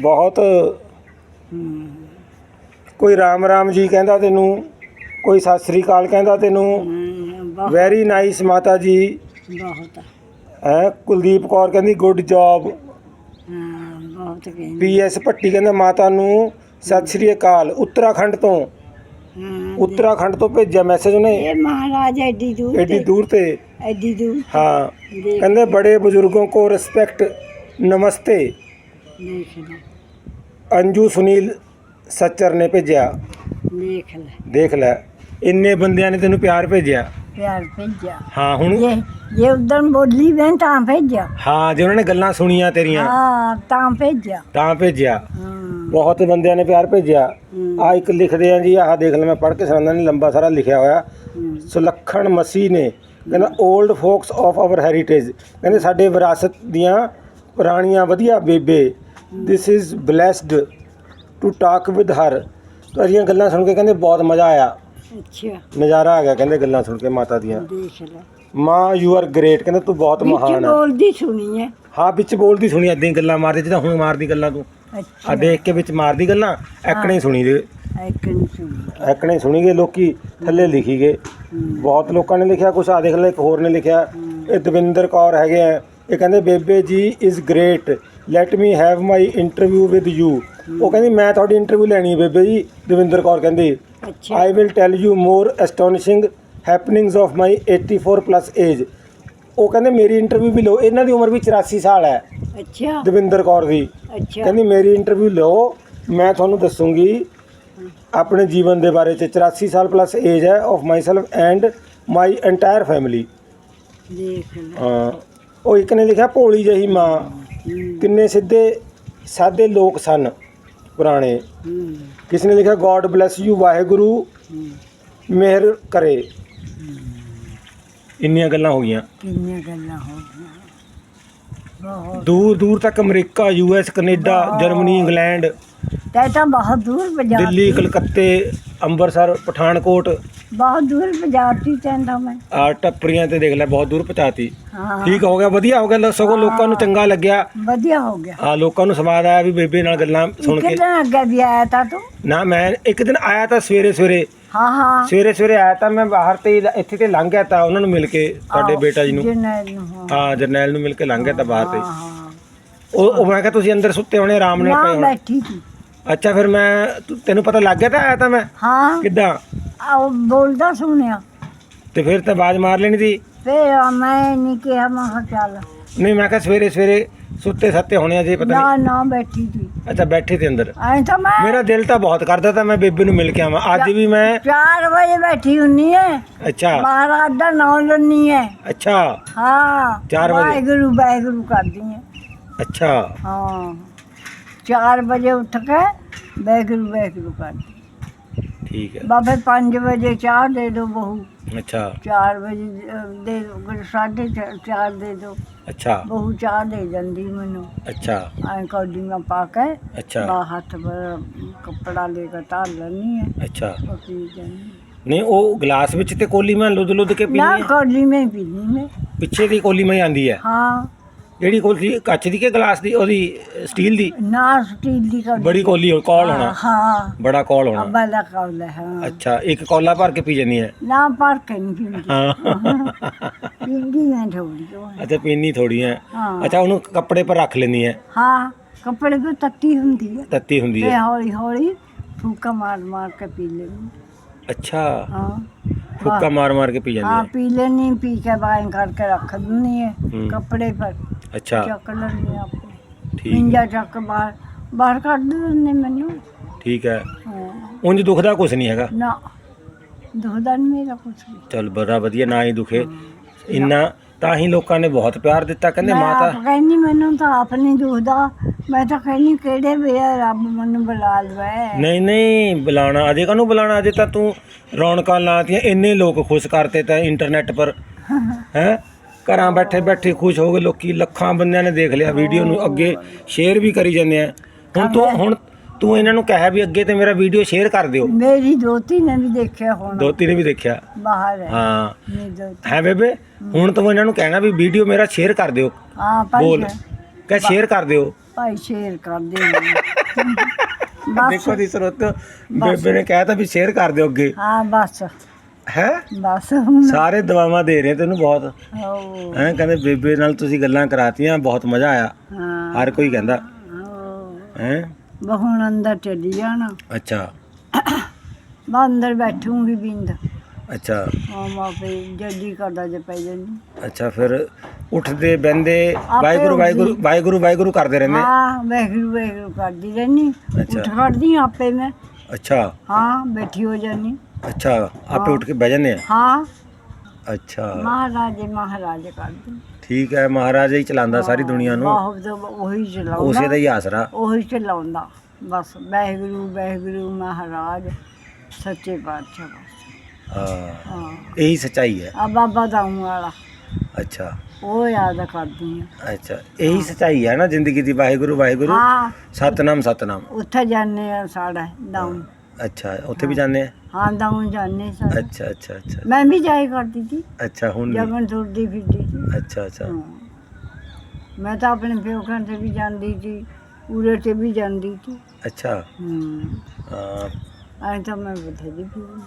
ਬਹੁਤ ਕੋਈ ਰਾਮ ਰਾਮ ਜੀ ਕਹਿੰਦਾ ਤੈਨੂੰ ਕੋਈ ਸਤਿ ਸ੍ਰੀ ਅਕਾਲ ਕਹਿੰਦਾ ਤੈਨੂੰ। ਬਹੁਤ। ਵੈਰੀ ਨਾਈਸ ਮਾਤਾ ਜੀ। ਬਹੁਤ। ਹੈ ਕੁਲਦੀਪ ਕੌਰ ਕਹਿੰਦੀ ਗੁੱਡ ਜੌਬ ਹਾਂ ਬਹੁਤ ਕਹਿੰਦੇ। ਪੀਐਸ ਭੱਟੀ ਕਹਿੰਦਾ ਮਾਤਾ ਨੂੰ ਸਤਿ ਸ੍ਰੀ ਅਕਾਲ। ਉੱਤਰਾਖੰਡ ਤੋਂ। ਹਾਂ ਉੱਤਰਾਖੰਡ ਤੋਂ ਭੇਜਿਆ ਮੈਸੇਜ ਉਹਨੇ। ਇਹ ਮਹਾਰਾਜ ਐਡੀ ਦੂਰ ਐਡੀ ਤੇ ਦੂਰ ਤੇ। ਐਡੀ ਦੂਰ ਹਾਂ। ਕਹਿੰਦੇ ਬੜੇ ਬਜ਼ੁਰਗੋਂ ਕੋ ਰਿਸਪੈਕਟ ਨਮਸਤੇ। ਦੇਖ ਲੈ। ਅੰਜੂ ਸੁਨੀਲ ਸੱਚਰ ਨੇ ਭੇਜਿਆ। ਦੇਖ ਲੈ। ਦੇਖ ਲੈ। ਇੰਨੇ ਬੰਦਿਆਂ ਨੇ ਤੈਨੂੰ ਪਿਆਰ ਭੇਜਿਆ। ਪਿਆਰ ਭੇਜਿਆ। ਹਾਂ ਹੁਣ ਇਹ ਇਹ ਉਦੋਂ ਬੋਲੀ ਮੈਂ ਤਾਂ ਭੇਜਿਆ। ਹਾਂ ਜੇ ਉਹਨਾਂ ਨੇ ਗੱਲਾਂ ਸੁਣੀਆਂ ਤੇਰੀਆਂ। ਹਾਂ ਤਾਂ ਭੇਜਿਆ। ਤਾਂ ਭੇਜਿਆ। ਬਹੁਤ ਬੰਦਿਆਂ ਨੇ ਪਿਆਰ ਭੇਜਿਆ। ਆ ਇੱਕ ਲਿਖਦੇ ਆ ਜੀ ਆਹ ਦੇਖ ਲੈ ਮੈਂ ਪੜ੍ਹ ਕੇ ਸੁਣਾਉਂਦਾ ਨਹੀਂ ਲੰਬਾ ਸਾਰਾ ਲਿਖਿਆ ਹੋਇਆ। ਸੁਲੱਖਣ ਮਸੀਹ ਨੇ। ਕਹਿੰਦਾ old folks of our heritage ਕਹਿੰਦੇ ਸਾਡੇ ਵਿਰਾਸਤ ਦੀਆਂ ਪੁਰਾਣੀਆਂ ਵਧੀਆ ਬੇਬੇ this is blessed to talk with her ਤੁਹਾਡੀਆਂ ਗੱਲਾਂ ਸੁਣ ਕੇ ਕਹਿੰਦੇ ਬਹੁਤ ਮਜ਼ਾ ਆਇਆ। ਅੱਛਾ। ਨਜ਼ਾਰਾ ਆ ਗਿਆ ਕਹਿੰਦੇ ਗੱਲਾਂ ਸੁਣ ਕੇ ਮਾਤਾ ਦੀਆਂ। ਦੇਖ ਲੈ। ਮਾਂ ਯੂ ਆਰ ਗ੍ਰੇਟ ਕਹਿੰਦਾ ਤੂੰ ਬਹੁਤ ਮਹਾਨ ਆ। ਬੋਲਦੀ ਸੁਣੀ ਹੈ ਹਾਂ ਵਿੱਚ ਬੋਲਦੀ ਸੁਣੀ ਹੀ ਗੱਲਾਂ ਮਾਰਦੀ ਜਿੱਦਾਂ ਹੁਣ ਮਾਰਦੀ ਗੱਲਾਂ ਤੂੰ। ਆ ਦੇਖ ਕੇ ਵਿੱਚ ਮਾਰਦੀ ਗੱਲਾਂ ਐਕਣੇ ਹੀ। ਸੁਣੀ ਦੇ। ਨਹੀਂ ਸੁਣੀ। ਐਕਣੇ ਹੀ ਸੁਣੀ ਗਏ ਲੋਕੀ ਥੱਲੇ ਲਿਖੀ ਗਏ। ਬਹੁਤ ਲੋਕਾਂ ਨੇ ਲਿਖਿਆ ਕੁਛ ਆ ਦੇਖ ਲੈ ਇੱਕ ਹੋਰ ਨੇ ਲਿਖਿਆ। ਇਹ ਦਵਿੰਦਰ ਕੌਰ ਹੈਗੇ ਆ। ਇਹ ਕਹਿੰਦੇ ਬੇਬੇ ਜੀ is great let me have my interview with you ਉਹ ਕਹਿੰਦੀ ਮੈਂ ਤੁਹਾਡੀ ਇੰਟਰਵਿਊ ਲੈਣੀ ਹੈ ਬੇਬੇ ਜੀ ਦਵਿੰਦਰ ਕੌਰ ਕਹਿੰਦੀ। ਅੱਛਾ। I will tell you more astonishing happenings of my 84 plus age ਉਹ ਕਹਿੰਦੇ ਮੇਰੀ ਇੰਟਰਵਿਊ ਵੀ ਲਓ ਇਹਨਾਂ ਦੀ ਉਮਰ ਵੀ 84 ਸਾਲ ਹੈ ਅੱਛਾ। ਦਵਿੰਦਰ ਕੌਰ ਦੀ। ਅੱਛਾ। ਕਹਿੰਦੀ ਮੇਰੀ ਇੰਟਰਵਿਊ ਲਓ ਮੈਂ ਤੁਹਾਨੂੰ ਦੱਸੂਗੀ ਆਪਣੇ ਜੀਵਨ ਦੇ ਬਾਰੇ ਚ 84 ਸਾਲ ਪਲੱਸ ਏਜ ਹੈ of myself and my entire family ਦੇਖ ਲੈ। ਉਹ ਇੱਕ ਨੇ ਲਿਖਿਆ ਭੋਲੀ ਜਹੀ ਮਾਂ। ਹੂੰ, ਕਿੰਨੇ ਸਿੱਧੇ ਸਾਦੇ ਲੋਕ ਸਨ ਪੁਰਾਣੇ। ਕਿਸ ਨੇ ਲਿਖਿਆ ਗੋਡ ਬlesਸ ਯੂ ਵਾਹਿਗੁਰੂ। ਮਿਹਰ ਕਰੇ। ਇੰਨੀਆਂ ਗੱਲਾਂ ਹੋ ਗਈਆਂ। ਕਿੰਨੀਆਂ ਗੱਲਾਂ ਹੋ ਗਈਆਂ। ਦੂਰ ਦੂਰ ਤੱਕ America U S Canada Germany England ਤੈ ਤਾਂ ਬਹੁਤ ਦੂਰ ਬਾਜ਼ਾਰ ਦਿੱਲੀ ਕਲਕੱਤੇ ਅੰਮ੍ਰਿਤਸਰ ਪਠਾਨਕੋਟ। ਬਹੁਤ ਦੂਰ ਬਾਜ਼ਾਰਤੀ ਤੈਂਦਾ ਮੈਂ। ਆ ਟੱਪਰੀਆਂ ਤੇ ਦੇਖ ਲੈ ਬਹੁਤ ਦੂਰ ਪਹੁੰਚਾਤੀ। ਹਾਂ। ਠੀਕ ਹੋ ਗਿਆ ਵਧੀਆ ਹੋ ਗਿਆ ਲ- ਸਗੋਂ ਲੋਕਾਂ ਨੂੰ ਚੰਗਾ ਲੱਗਿਆ। ਵਧੀਆ ਹੋ ਗਿਆ। ਆ ਲੋਕਾਂ ਨੂੰ ਸਵਾਦ ਆਇਆ ਵੀ ਬੇਬੇ ਨਾਲ ਗੱਲਾਂ ਸੁਣ ਕੇ। ਕਿੰਨਾ ਅੱਗੇ ਵੀ ਆਇਆ ਤਾ ਤੂੰ? ਨਾ ਮੈਂ ਇੱਕ ਦਿਨ ਆਇਆ ਤਾਂ ਸਵੇਰੇ ਸਵੇਰੇ। ਹਾਂ ਹਾਂ। ਸਵੇਰੇ ਸਵੇਰੇ ਆਇਆ ਤਾਂ ਮੈਂ ਬਾਹਰ ਤੇ ਲ- ਇੱਥੇ ਤੇ ਲੰਘ ਗਿਆ ਤਾਂ ਉਹਨਾਂ ਨੂੰ ਮਿਲ ਕੇ ਆਹੋ, ਬੇਟਾ ਜੀ ਨੂੰ। ਜਰਨੈਲ ਨੂੰ ਹਾਂ। ਹਾਂ ਜਰਨੈਲ ਨੂੰ ਮਿਲ ਕੇ ਲੰਘ ਗਿਆ ਤਾਂ ਬਾਹਰ ਤੇ। ਹਾਂ, ਹਾਂ। ਉਹ ਉਹ ਮੈਂ ਕਿਹਾ ਤੁਸੀਂ ਅੰਦਰ ਸੁੱਤੇ ਹੋਣੇ ਆਰਾਮ ਨਾਲ ਨਾ ਪਏ ਹੋਣੇ। ਬੈਠੀ ਸੀ ਅੱਛਾ ਫਿਰ ਮੈਂ ਤੂੰ- ਤੈਨੂੰ ਪਤਾ ਲੱਗ ਗਿਆ ਤਾਂ ਆਇਆ ਤਾਂ ਮੈਂ? ਹਾਂ। ਕਿੱਦਾਂ? ਆ ਉਹ ਬੋਲਦਾ ਸੁਣਿਆ। ਤੇ ਫਿਰ ਤਾਂ ਆਵਾਜ਼ ਮਾਰ ਲੈਣੀ ਸੀ? ਫੇਰ ਮੈਂ ਨਹੀਂ ਕਿਹਾ ਮੈਂ ਕਿਹਾ ਚੱਲ। ਨਹੀਂ ਮੈਂ ਕਿਹਾ ਸਵੇਰੇ ਸਵੇਰੇ ਸੁੱਤੇ ਸੱਤੇ ਹੋਣੇ ਆ ਜੇ ਪਤਾ ਨਾ ਨਾ ਬੈਠੀ ਸੀ। ਨਹੀਂ ਅੱਛਾ ਬੈਠੇ ਤੇ ਅੰਦਰ। ਐਂ ਤਾਂ ਮੈਂ ਮੇਰਾ ਦਿਲ ਤਾਂ ਬਹੁਤ ਕਰਦਾ ਤਾਂ ਮੈਂ ਬੇਬੇ ਨੂੰ ਮਿਲ ਕੇ ਆਵਾਂ। ਅੱਜ ਵੀ ਮੈਂ 4 ਵਜੇ ਬੈਠੀ ਹੁੰਨੀ ਹੈ ਅੱਛਾ। ਮਹਾਰਾਜ ਦਾ ਨਾਮ ਲੈਣੀ ਹੈ ਅੱਛਾ। ਹਾਂ। ਚਾਰ ਵਜੇ? ਵਾਹਿਗੁਰੂ ਵਾਹਿਗੁਰੂ ਕਰਦੀ ਹੈ ਅੱਛਾ। ਹਾਂ। 4 ਵਜੇ ਉੱਠ ਕੇ ਵਾਹਿਗੁਰੂ ਵਾਹਿਗੁਰੂ ਕਰਦੀ। ਠੀਕ ਹੈ। ਬਾਬੇ 5 ਵਜੇ ਚਾਹ ਦੇ ਦੋ ਬਹੂ। ਅੱਛਾ। 4 ਵਜੇ ਅਹ, ਦੇ ਕੋਈ ਸਾਢੇ 4 ਦੇ ਦੋ ਅੱਛਾ। ਬਹੂ ਚਾਹ ਦੇ ਜਾਂਦੀ ਮੈਨੂੰ। ਅੱਛਾ। ਐਂ ਕੌਡੀਆਂ ਪਾ ਕੇ ਅੱਛਾ। ਬਾ ਹੱਥ ਪਰ ਕੱਪੜਾ ਲੈ ਕੇ ਧਰ ਲੈਣੀ ਹੈ। ਅੱਛਾ। ਉਹ ਪੀ ਜਾਂਦੀ ਨਹੀਂ ਉਹ ਗਲਾਸ ਵਿੱਚ ਤੇ ਕੋਲੀ ਮੈਂ ਲੁੱਦ ਲੁੱਦ ਕੇ ਪੀਣੀ ਨਾ ਹੈ? ਕੌਡੀ ਮੈਂ ਪੀਣੀ ਮੈਂ। ਪਿੱਛੇ ਦੀ ਕੋਲੀ ਮੈਂ ਆਂਦੀ ਹੈ? ਹਾਂ। ਜਿਹੜੀ ਕੋਲੀ ਕੱਚ ਦੀ ਕਿ ਗਲਾਸ ਦੀ ਉਹਦੀ ਸਟੀਲ ਦੀ? ਨਾ ਸਟੀਲ ਦੀ ਕੌਡੀ ਬੜੀ ਕੋਲੀ ਹੋ ਕੌਲ ਹੋਣਾ। ਹਾਂ। ਬੜਾ ਕੌਲ ਹੋਣਾ। ਅੱਬਾ ਦਾ ਕੌਲ ਹੈ ਹਾਂ। ਅੱਛਾ ਇੱਕ ਕੌਲਾ ਭਰ ਕੇ ਪੀ ਜਾਂਦੀ ਹੈ? ਨਾ ਪਰ ਕੇ ਨਹੀਂ ਪੀਂਦੀ। ਹਾਂ। ਪੀਂਦੀ ਮੈਂ ਥੋੜੀ ਅੱਛਾ ਪੀਣੀ ਥੋੜੀ ਹੈ ਹਾਂ। ਅੱਛਾ ਉਹਨੂੰ ਕੱਪੜੇ ਪਰ ਰੱਖ ਲੈਂਦੀ ਹੈ ਹਾਂ ਕੱਪੜੇ ਤੋਂ ਤੱਤੀ ਹੁੰਦੀ ਹੈ। ਤੱਤੀ ਹੁੰਦੀ ਤੇ ਹੈ। ਹੌਲੀ ਹੌਲੀ ਫੂਕਾ ਮਾਰ ਮਾਰ ਕੇ ਪੀ ਲੈਣੀ ਅੱਛਾ। ਹਾਂ। ਫੁੱਕਾ ਮਾਰ ਮਾਰ ਕੇ ਪੀ ਜਾਂਦੀ ਹਾਂ ਹੈ। ਪੀ ਲੈਣੀ ਪੀ ਕੇ ਬਾਹਰ ਕਰਕੇ ਰੱਖ ਦਿੰਦੀ ਹੈ ਹੂੰ। ਕੱਪੜੇ ਪਰ। ਅੱਛਾ। ਚੱਕ ਲੈਣੀ ਆਪੇ ਠੀਕ ਮਿੰਜਾ ਚੱਕ ਬਾਹਰ ਬਾਹਰ ਕੱਢ ਦਿੰਦੇ ਮੈਨੂੰ। ਠੀਕ ਹੈ। ਹਾਂ, ਉਂਝ ਦੁਖਦਾ ਕੁਝ ਨਹੀਂ ਹੈਗਾ। ਨਾ। ਦੁਖਦਾ ਨੀ ਮੇਰਾ ਕੁਛ ਵੀ। ਚਲ ਬੜਾ ਵਧੀਆ ਨਾ ਹੀ ਦੁਖੇ। ਇੰਨਾ ਤਾਂ ਹੀ ਲੋਕਾਂ ਨੇ ਬਹੁਤ ਪਿਆਰ ਦਿੱਤਾ। ਕਹਿੰਦੇ ਮੈਂ ਮਾਤਾ ਕਹਿੰਦੀ ਮੈਨੂੰ ਤਾਂ ਆਪ ਨਹੀਂ ਦੁਖਦਾ। ਮੈਂ ਤਾਂ ਕਹਿੰਦੀ ਕਿਹੜੇ ਵੇ ਆ, ਰੱਬ ਮੈਨੂੰ ਬੁਲਾ ਲਵੇ। ਨਹੀਂ ਨਹੀਂ ਬੁਲਾਣਾ ਅਜੇ ਕਾਹਨੂੰ ਬੁਲਾਣਾ ਅਜੇ ਤਾਂ ਤੂੰ ਰੌਣਕਾਂ ਲਾਤੀਆਂ ਇੰਨੇ ਲੋਕ ਖੁਸ਼ ਕਰਤੇ ਤਾਂ ਇੰਟਰਨੈਟ ਪਰ। ਹੈ? ਘਰਾਂ ਬੈਠੇ ਬੈਠੇ ਖੁਸ਼ ਹੋ ਗਏ ਲੋਕੀ ਲੱਖਾਂ ਬੰਦਿਆਂ ਨੇ ਦੇਖ ਲਿਆ ਵੀਡੀਓ ਨੂੰ ਅੱਗੇ ਸ਼ੇਅਰ ਵੀ ਕਰੀ ਜਾਂਦੇ ਆ। ਹੁਣ ਤੂੰ ਹੁਣ ਤੂੰ ਇਹਨਾਂ ਨੂੰ ਕਹਿਆ ਵੀ ਅੱਗੇ ਤੇ ਮੇਰਾ ਵੀਡੀਓ ਸ਼ੇਅਰ ਕਰ ਦਿਓ। ਮੇਰੀ ਦੋਤੀ ਨੇ ਵੀ ਦੇਖਿਆ ਹੁਣ। ਦੋਤੀ ਨੇ ਵੀ ਦੇਖਿਆ। ਬਾਹਰ ਹੈ। ਹਾਂ। ਮੇਰੀ ਦੋਤੀ। ਹੈ ਬੇਬੇ? ਹੁਣ ਤੂੰ ਇਹਨਾਂ ਨੂੰ ਕਹਿਣਾ ਵੀ ਵੀਡੀਓ ਮੇਰਾ ਸ਼ੇਅਰ ਕਰ ਦਿਓ। ਹਾਂ ਭਾਈ ਬੋਲ। ਕਹ ਸ਼ੇਅਰ ਕਰ ਦਿਓ। ਭਾਈ ਸ਼ੇਰ ਕਰ ਦੇ ਬਸ। ਦੇਖੋ ਦੀ ਸਰੋਤ ਬੇਬੇ ਨੇ ਕਹਿਤਾ ਵੀ ਸ਼ੇਅਰ ਕਰ ਦਿਓ ਅੱਗੇ। ਹਾਂ ਬਸ। ਹੈ? ਬਸ ਹੁਣ। ਸਾਰੇ ਦਵਾਵਾਂ ਦੇ ਰਹੇ ਤੈਨੂੰ ਬਹੁਤ। ਹੋ ਹੈ ਕਹਿੰਦੇ ਬੇਬੇ ਨਾਲ ਤੁਸੀਂ ਗੱਲਾਂ ਕਰਾਤੀਆਂ ਬਹੁਤ ਮਜ਼ਾ ਆਇਆ। ਹਾਂ। ਹਰ ਕੋਈ ਕਹਿੰਦਾ। ਹੋ? ਹੈ ਬਹੁਣ ਅੰਦਰ ਚਲੀ ਜਾਣਾ। ਅੱਛਾ। ਮੈਂ ਅੰਦਰ ਬੈਠੂੰਗੀ ਬਿੰਦ। ਅੱਛਾ। ਹਾਂ ਮਾਪੇ ਜੱਦੀ ਕਰਦਾ ਜੇ ਪੈ ਜਾਂਦੀ। ਅੱਛਾ ਫਿਰ ਉੱਠਦੇ ਬਹਿੰਦੇ ਆਪੇ ਵਾਹਿਗੁਰੂ ਵਾਹਿਗੁਰੂ। ਵਾਹਿਗੁਰੂ ਵਾਹਿਗੁਰੂ ਕਰਦੇ ਰਹਿੰਦੇ। ਹਾਂ ਵਹਿਗੁਰੂ ਵਹਿਗੁਰੂ ਕਰਦੀ ਰਹਿਨੀ ਅੱਛਾ। ਉੱਠ ਖੜਦੀ ਹਾਂ ਆਪੇ ਮੈਂ। ਅੱਛਾ। ਹਾਂ ਬੈਠੀ ਹੋ ਜਾਨੀ ਅੱਛਾ ਆਪੇ ਉੱਠ ਕੇ ਬਹਿ ਜਾਂਦੇ ਆ? ਹਾਂ। ਅੱਛਾ। ਮਹਾਰਾਜੇ ਮਹਾਰਾਜੇ ਕਰਦੀ। ਠੀਕ ਹੈ ਮਹਾਰਾਜ ਹੀ ਚਲਾਉਂਦਾ ਸਾਰੀ ਦੁਨੀਆ ਨੂੰ। ਬਹੁਤ ਉਹੀ ਉਸੇ ਦਾ ਚਲਾਉਂਦਾ ਹੀ ਆਸਰਾ। ਉਹੀ ਚਲਾਉਂਦਾ। ਬਸ ਵਹਿਗੁਰੂ ਵਹਿਗੁਰੂ ਮਹਾਰਾਜ ਸੱਚੇ ਪਾਤਸ਼ਾਹ ਬਸ। ਹਾਂ। ਹਾਂ ਇਹੀ ਸਚਾਈ ਹੈ। ਆ ਬਾਬਾ ਦਾਊ ਵਾਲਾ। ਅੱਛਾ। ਉਹ ਯਾਦ ਕਰਦੀ ਹਾਂ। ਅੱਛਾ ਇਹੀ ਸਚਾਈ ਹੈ ਨਾ ਜ਼ਿੰਦਗੀ ਦੀ ਵਾਹਿਗੁਰੂ ਵਾਹਿਗੁਰੂ। ਹਾਂ। ਸਤਨਾਮ ਸਤਨਾਮ। ਉੱਥੇ ਜਾਂਦੇ ਆ ਸਾਡਾ ਦਾਊ। ਅੱਛਾ ਉੱਥੇ ਵੀ ਜਾਂਦੇ ਆ ਹਾਂ ਦਾਊ ਜਾਂਦੇ ਸਾਡਾ। ਅੱਛਾ ਅੱਛਾ ਅੱਛਾ। ਮੈਂ ਵੀ ਜਾਈ ਕਰਦੀ ਸੀ। ਅੱਛਾ ਹੁਣ ਵੀ। ਮੈਂ ਤੁਰਦੀ ਫਿਰਦੀ ਸੀ। ਅੱਛਾ ਅੱਛਾ। ਹਾਂ। ਮੈਂ ਤਾਂ ਆਪਣੇ ਪਿਓਕਾਂ ਤੇ ਵੀ ਜਾਂਦੀ ਸੀ ਉਰੇ ਤੇ ਵੀ ਜਾਂਦੀ ਸੀ। ਅੱਛਾ। ਹੂੰ। ਹਾਂ। ਐਂ ਤਾਂ ਮੈਂ ਬਥੇਰੀ ਹੂੰ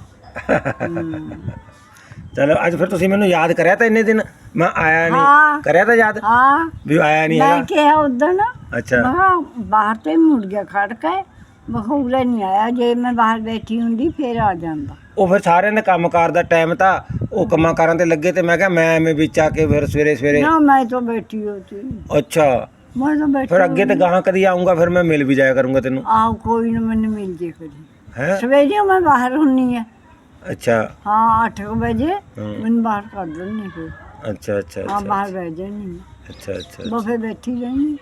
ਚਲੋ ਅੱਜ ਫਿਰ ਤੁਸੀਂ ਮੈਨੂੰ ਯਾਦ ਕਰਿਆ ਤਾਂ ਇੰਨੇ ਦਿਨ? ਮੈਂ ਆਇਆ ਨਹੀਂ। ਹਾਂ। ਕਰਿਆ ਤਾਂ ਯਾਦ? ਹਾਂ। ਵੀ ਆਇਆ ਨਹੀਂ ਮੈਂ ਹੈਗਾ? ਕਿਹਾ ਉਦੋਂ ਨਾ ਅੱਛਾ। ਮੈਂ ਕਿਹਾ ਬਾਹਰ ਤੇ ਮੁੜ ਗਿਆ ਖੜ ਕੇ। ਮੈਂ ਕਿਹਾ ਉਰੇ ਨਹੀਂ ਆਇਆ। ਜੇ ਮੈਂ ਬਾਹਰ ਬੈਠੀ ਹੁੰਦੀ ਫੇਰ ਆ ਜਾਂਦਾ। ਉਹ ਫਿਰ ਸਾਰਿਆਂ ਦੇ ਕੰਮਕਾਰ ਦਾ ਟਾਈਮ ਤਾਂ ਉਹ ਕੰਮਾਂ ਕਾਰਾਂ ਤੇ ਲੱਗੇ ਤੇ ਮੈਂ ਕਿਹਾ ਮੈਂ ਐਵੇਂ ਵਿੱਚ ਆ ਕੇ ਫਿਰ ਸਵੇਰੇ ਸਵੇਰੇ ਨਾ ਮੈਂ ਤਾਂ ਬੈਠੀ ਹੋਤੀ ਅੱਛਾ। ਮੈਂ ਤਾਂ ਬੈਠੀ ਫਿਰ ਅੱਗੇ ਤੇ ਗਾਹਾਂ ਕਦੀ ਆਉਂਗਾ ਫਿਰ ਮੈਂ ਮਿਲ ਵੀ ਜਾਇਆ ਕਰੂੰਗਾ ਤੈਨੂੰ। ਆਹ ਕੋਈ ਨਾ ਮੈਨੂੰ ਮਿਲ ਜੇ ਕਰੀ ਹੈ? ਸਵੇਰੇ ਮੈਂ ਬਾਹਰ ਹੁੰਨੀ ਆ। ਅੱਛਾ। ਹਾਂ 8 ਵਜੇ ਹੂੰ। ਮੈਨੂੰ ਬਾਹਰ ਕੱਢ ਦਿੰਦੇ ਫਿਰ ਅੱਛਾ ਅੱਛਾ ਹਾਂ ਅੱਛਾ ਬਾਹਰ ਬਹਿ ਜਾਨੀ ਅੱਛਾ ਅੱਛਾ ਬਫੇ ਬੈਠੀ ਰਹਿਣੀ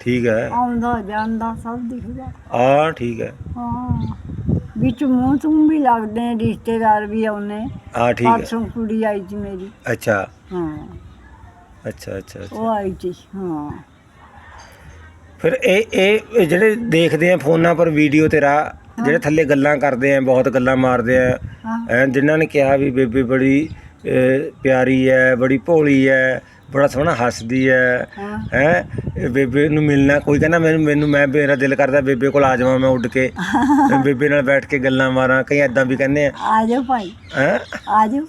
ਠੀਕ ਹੈ। ਆਉਂਦਾ ਜਾਂਦਾ ਸਭ ਦਿਖਦਾ। ਆ ਠੀਕ ਹੈ। ਹਾਂ। ਵਿੱਚ ਮੂੰਹ ਤੂੰ ਵੀ ਲੱਗਦੇ ਨੇ, ਰਿਸ਼ਤੇਦਾਰ ਵੀ ਆਉਨੇ ਆ ਠੀਕ ਹੈ। ਪਰਸੋਂ ਕੁੜੀ ਆਈ ਸੀ ਮੇਰੀ। ਅੱਛਾ। ਹਾਂ। ਅੱਛਾ ਅੱਛਾ ਉਹ ਆਈ ਸੀ ਹਾਂ। ਫਿਰ ਇਹ ਇਹ ਜਿਹੜੇ ਦੇਖਦੇ ਆ ਫੋਨਾਂ ਪਰ ਵੀਡੀਓ ਤੇਰਾ ਜਿਹੜੇ ਥੱਲੇ ਗੱਲਾਂ ਕਰਦੇ ਆ ਬਹੁਤ ਗੱਲਾਂ ਮਾਰਦੇ ਆ। ਐ ਜਿਨ੍ਹਾਂ ਨੇ ਕਿਹਾ ਵੀ ਬੇਬੇ ਬੜੀ ਅਹ, ਪਿਆਰੀ ਹੈ ਬੜੀ ਭੋਲੀ ਹੈ ਬੜਾ ਸੋਹਣਾ ਹੱਸਦੀ ਹੈ। ਹਾਂ? ਬੇਬੇ ਨੂੰ ਮਿਲਣਾ ਕੋਈ ਕਹਿੰਦਾ ਮੈਨੂੰ ਮੈਨੂੰ ਮੈਂ ਮੇਰਾ ਦਿਲ ਕਰਦਾ ਬੇਬੇ ਕੋਲ ਆ ਜਾਵਾਂ ਮੈਂ ਉੱਡ ਕੇ। ਮੈਂ ਬੇਬੇ ਨਾਲ ਬੈਠ ਕੇ ਗੱਲਾਂ ਮਾਰਾਂ ਕਈ ਐਦਾਂ ਵੀ ਕਹਿੰਦੇ ਆ। ਆ ਜਾਓ ਭਾਈ। ਹੈ? ਆ ਜਾਓ।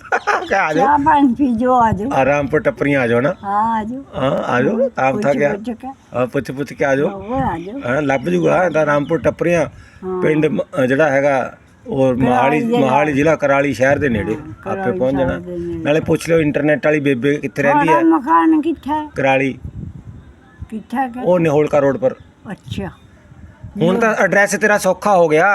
ਕਿ ਆ ਜਾਓ। ਪਾਣੀ ਪੀਜੋ ਆ ਜਾਓ। ਆਰਾਮਪੁਰ ਟੱਪਰੀਆਂ ਆ ਜਾਓ ਨਾ। ਹਾਂ ਆ ਜਾਓ। ਹਾਂ ਆ ਜਾਓ ਆਪ ਥਾ ਪੁੱਛ ਗਿਆ। ਪੁੱਛ ਕੇ। ਆ ਪੁੱਛ ਪੁੱਛ ਕੇ ਆ ਜਾਓ। ਉਹ ਆ ਜਾਓ। ਹਾਂ ਲੱਭ ਜੂਗਾ ਤਾਂ ਰਾਮਪੁਰ ਟੱਪਰੀਆਂ। ਹਾਂ। ਪਿੰਡ ਜਿਹੜਾ ਹੈਗਾ ਉਹ ਮਹਾਲੀ। ਮਹਾਲੀ ਜ਼ਿਲ੍ਹਾ ਕਰਾਲੀ ਸ਼ਹਿਰ ਦੇ ਨੇੜੇ ਆਪੇ ਪਹੁੰਚ ਜਾਣਾ। ਨਾਲੇ ਪੁੱਛ ਲਿਓ ਇੰਟਰਨੈਟ ਵਾਲੀ ਬੇਬੇ ਕਿੱਥੇ ਰਹਿੰਦੀ ਹੈ? ਮਕਾਨ ਕਿੱਥੇ? ਕਰਾਲੀ। ਕਿੱਥੇ ਹੈ ਉਹ ਨਿਹੋਲਕਾ ਰੋਡ ਪਰ। ਅੱਛਾ। ਹੁਣ ਤਾਂ ਐਡਰੈਸ ਤੇਰਾ ਸੌਖਾ ਹੋ ਗਿਆ।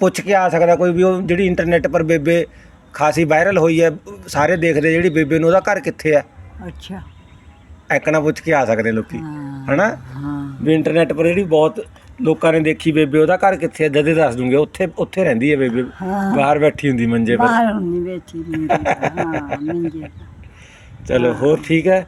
ਪੁੱਛ ਕੇ ਆ ਸਕਦਾ ਕੋਈ ਵੀ ਉਹ ਜਿਹੜੀ ਇੰਟਰਨੈਟ ਪਰ ਬੇਬੇ ਖਾਸੀ ਵਾਇਰਲ ਹੋਈ ਹੈ ਸਾਰੇ ਦੇਖਦੇ ਜਿਹੜੀ ਬੇਬੇ ਨੂੰ ਉਹਦਾ ਘਰ ਕਿੱਥੇ ਹੈ। ਅੱਛਾ। ਐਕਣਾ ਪੁੱਛ ਕੇ ਆ ਸਕਦੇ ਲੋਕੀ। ਹਨਾ? ਵੀ ਇੰਟਰਨੈਟ ਪਰ ਜਿਹੜੀ ਬਹੁਤ ਲੋਕਾਂ ਨੇ ਦੇਖੀ ਬੇਬੇ ਉਹਦਾ ਘਰ ਕਿੱਥੇ ਹੈ ਜਦੇ ਦੱਸ ਦੂੰਗੇ ਉੱਥੇ ਉੱਥੇ ਰਹਿੰਦੀ ਹੈ ਬੇਬੇ। ਹਾਂ। ਬਾਹਰ ਬੈਠੀ ਹੁੰਦੀ ਮੰਜੇ ਪਰ। ਬਾਹਰ ਹੁੰਨੀ ਬੈਠੀ ਤੇ, ਹਾਂ ਮੰਜੇ ਤੇ। ਚਲੋ ਹੋਰ ਠੀਕ ਹੈ?